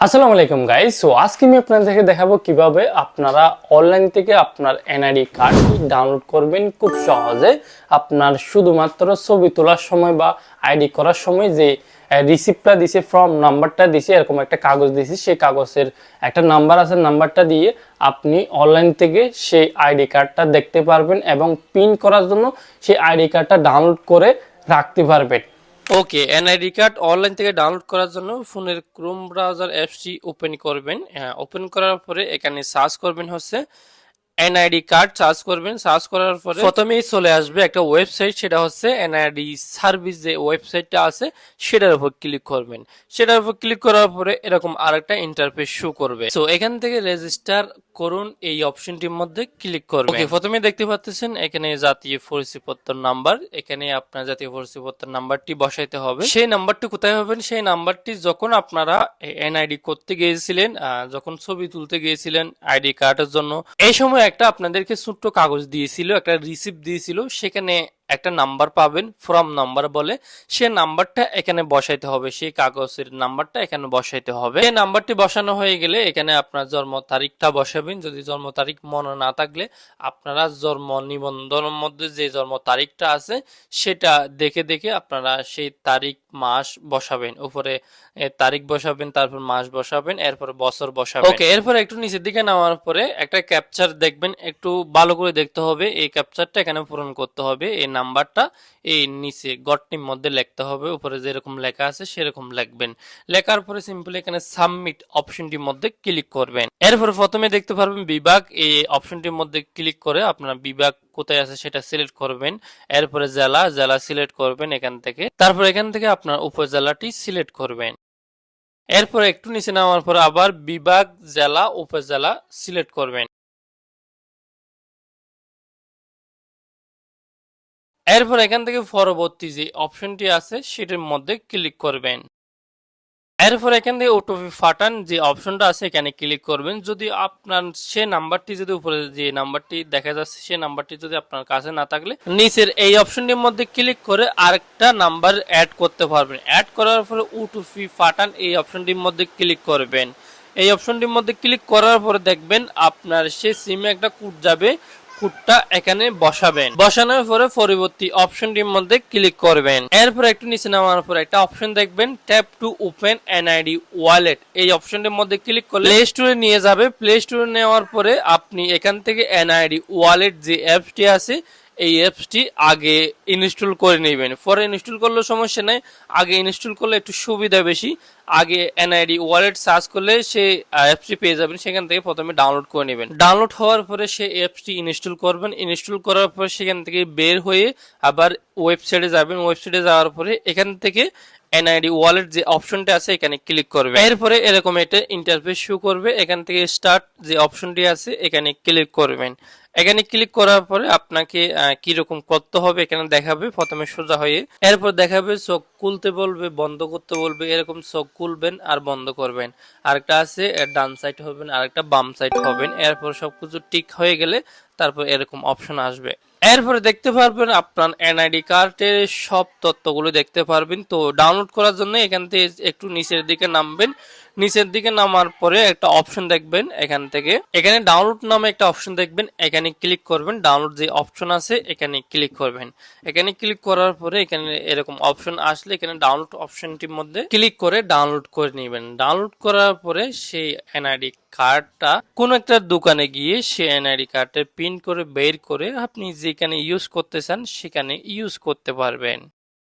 আসসালামু আলাইকুম guys so আজকে আমি আপনাদেরকে দেখাবো কীভাবে আপনারা অনলাইন থেকে আপনার এনআইডি কার্ডটি ডাউনলোড করবেন খুব সহজে। আপনার শুধুমাত্র ছবি তোলার সময় বা আইডি করার সময় যে রিসিপ্টটা দিছে ফর্ম নাম্বারটা দিছে, এরকম একটা কাগজ দিছে, সেই কাগজের একটা নাম্বার আছে নাম্বারটা দিয়ে আপনি অনলাইন থেকে সেই আইডি কার্ডটা দেখতে পারবেন এবং পিন করার জন্য সেই আইডি কার্ডটা ডাউনলোড করে রাখতে পারবেন। ওকে এনআইডি কার্ড অনলাইন থেকে ডাউনলোড করার জন্য ফোনের ক্রোম ব্রাউজার অ্যাপসটি ওপেন করবেন। ওপেন করার পরে এখানে সার্চ করবেন হচ্ছে এনআইডি কার্ড সার্চ করবেন সার্চ করার পরে প্রথমেই চলে আসবে একটা ওয়েবসাইট সেটা হচ্ছে এনআইডি সার্ভিস যে ওয়েবসাইটটা আছে সেটার উপর ক্লিক করবেন। সেটার উপর ক্লিক করার পরে এরকম আরেকটা ইন্টারফেস শো করবে। তো এখান থেকে রেজিস্টার করুন এই অপশনটির মধ্যে ক্লিক করবেন। ওকে প্রথমে দেখতে পাচ্ছেন এখানে জাতীয় পরিচয়পত্র নাম্বার এখানে আপনার জাতীয় পরিচয়পত্র নাম্বারটি বসাইতে হবে। সেই নাম্বারটি কোথায় হবেন সেই নাম্বারটি যখন আপনারা এনআইডি করতে গিয়েছিলেন যখন ছবি তুলতে গিয়েছিলেন আইডি কার্ডের জন্য এই সময় একটা আপনাদেরকে ছোট্ট কাগজ দিয়েছিল একটা রিসিপ্ট দিয়েছিল সেখানে একটা নাম্বার পাবেন ফর্ম নাম্বার বলে। সে নাম্বারটা এখানে বসাইতে হবে সেই কাগজের নাম্বারটা এখানে বসাইতে হবে। এই নাম্বারটি বসানো হয়ে গেলে এখানে আপনার জন্ম তারিখটা বসাবেন। যদি জন্ম তারিখ মনে না থাকলে আপনারা জন্ম নিবন্ধনের মধ্যে যে জন্ম তারিখটা আছে, সেটা দেখে দেখে আপনারা সেই তারিখ, মাস বসাবেন। উপরে তারিখ বসাবেন, তারপর মাস বসাবেন, এরপর বছর বসাবেন। ওকে, এরপর একটু নিচের দিকে নামার পরে একটা ক্যাপচার দেখবেন, একটু ভালো করে দেখতে হবে। এই ক্যাপচারটা এখানে পূরণ করতে হবে, এই নাম্বারটা এই নিচে গটটির মধ্যে লিখতে হবে। উপরে যেরকম লেখা আছে সেরকম লিখবেন। লেখার পরে সিম্পলি এখানে সাবমিট অপশনটির মধ্যে ক্লিক করবেন। এরপর প্রথমে দেখতে পারবেন বিভাগ। এই অপশনটির মধ্যে ক্লিক করে আপনার বিভাগ কোথায় আছে সেটা সিলেক্ট করবেন। এরপরে জেলা জেলা সিলেক্ট করবেন এখান থেকে। তারপর এখান থেকে আপনার উপজেলাটি সিলেক্ট করবেন। এরপর একটু নিচে নামার পর আবার বিভাগ, জেলা, উপজেলা সিলেক্ট করবেন। এরপর এখান থেকে পরবর্তী যে অপশনটি আছে, সেটির মধ্যে ক্লিক করবেন। এরপর এখান থেকে ওটিপি ফাটান যে অপশনটা আছে, এখানে ক্লিক করবেন। যদি আপনার সে নাম্বারটি যদি উপরে যে নাম্বারটি দেখা যাচ্ছে, সে নাম্বারটি যদি আপনার কাছে না থাকলে, নিচের এই অপশনটির মধ্যে ক্লিক করে আরেকটা নাম্বার অ্যাড করতে পারবেন। অ্যাড করার পরে ওটিপি ফাটান, এই অপশনটির মধ্যে ক্লিক করবেন। এই অপশনটির মধ্যে ক্লিক করার পরে দেখবেন আপনার সে সিমে একটা কোড যাবে। কোডটা এখানে বসাবেন। বসানোর পরে পরবর্তী অপশনটির মধ্যে ক্লিক করবেন। এরপর একটু নিচে নামার পর একটা অপশন দেখবেন tap to open NID wallet এই অপশনটির মধ্যে ক্লিক করলে প্লে স্টোরে নিয়ে যাবে। প্লে স্টোরে নেওয়ার পরে আপনি এখান থেকে এনআইডি ওয়ালেট যে অ্যাপসটি আছে এই অ্যাপসটি আগে ইনস্টল করে নেবেন। পরে ইনস্টল করলে সমস্যা নেই। আগে ইনস্টল করলে একটু সুবিধা বেশি। আগে এনআইডি ওয়ালেট সার্চ করলে সে অ্যাপসটি পেয়ে যাবেন। সেখান থেকে প্রথমে ডাউনলোড করে নেবেন। ডাউনলোড হওয়ার পরে সে অ্যাপসটি ইনস্টল করবেন। ইনস্টল করার পর সেখান থেকে বের হয়ে আবার ওয়েবসাইটে যাবেন। ওয়েবসাইটে যাওয়ার পরে এখান থেকে এনআইডি ওয়ালেট যে অপশনটা আছে, এখানে ক্লিক করবে এরপরে এরকম একটা ইন্টারফেস শো করবে। এখান থেকে স্টার্ট যে অপশনটি আছে, এখানে ক্লিক করবেন। এখানে ক্লিক করার পরে আপনাকে কীরকম করতে হবে এখানে দেখাবে। প্রথমে সোজা হয়ে এরপর দেখাবে, চোখ খুলতে বলবে, বন্ধ করতে বলবে, এরকম চোখ খুলবেন আর বন্ধ করবেন। আরেকটা আছে ডান সাইড হবেন, আরেকটা বাম সাইড হবেন। এরপর সবকিছু ঠিক হয়ে গেলে তারপর এরকম অপশন আসবে। এরপরে দেখতে পারবেন আপনার এনআইডি কার্ডের সব তথ্যগুলো দেখতে পারবেন। তো ডাউনলোড করার জন্য এখান থেকে একটু নিচের দিকে নামবেন। নিচের দিকে নামার পরে একটা অপশন দেখবেন এখান থেকে। এখানে ডাউনলোড নামে একটা অপশন দেখবেন। এখানে ক্লিক করবেন ডাউনলোড যে অপশন আছে, এখানে ক্লিক করবেন। এখানে ক্লিক করার পরে এখানে এরকম অপশন আসলে এখানে ডাউনলোড অপশনটির মধ্যে ক্লিক করে ডাউনলোড করে নেবেন। ডাউনলোড করার পরে সেই এনআইডি কার্ডটা কোনো একটা দোকানে গিয়ে সে এনআইডি কার্ডটা প্রিন্ট করে, বের করে আপনি যেখানে ইউজ করতে চান, সেখানে ইউজ করতে পারবেন।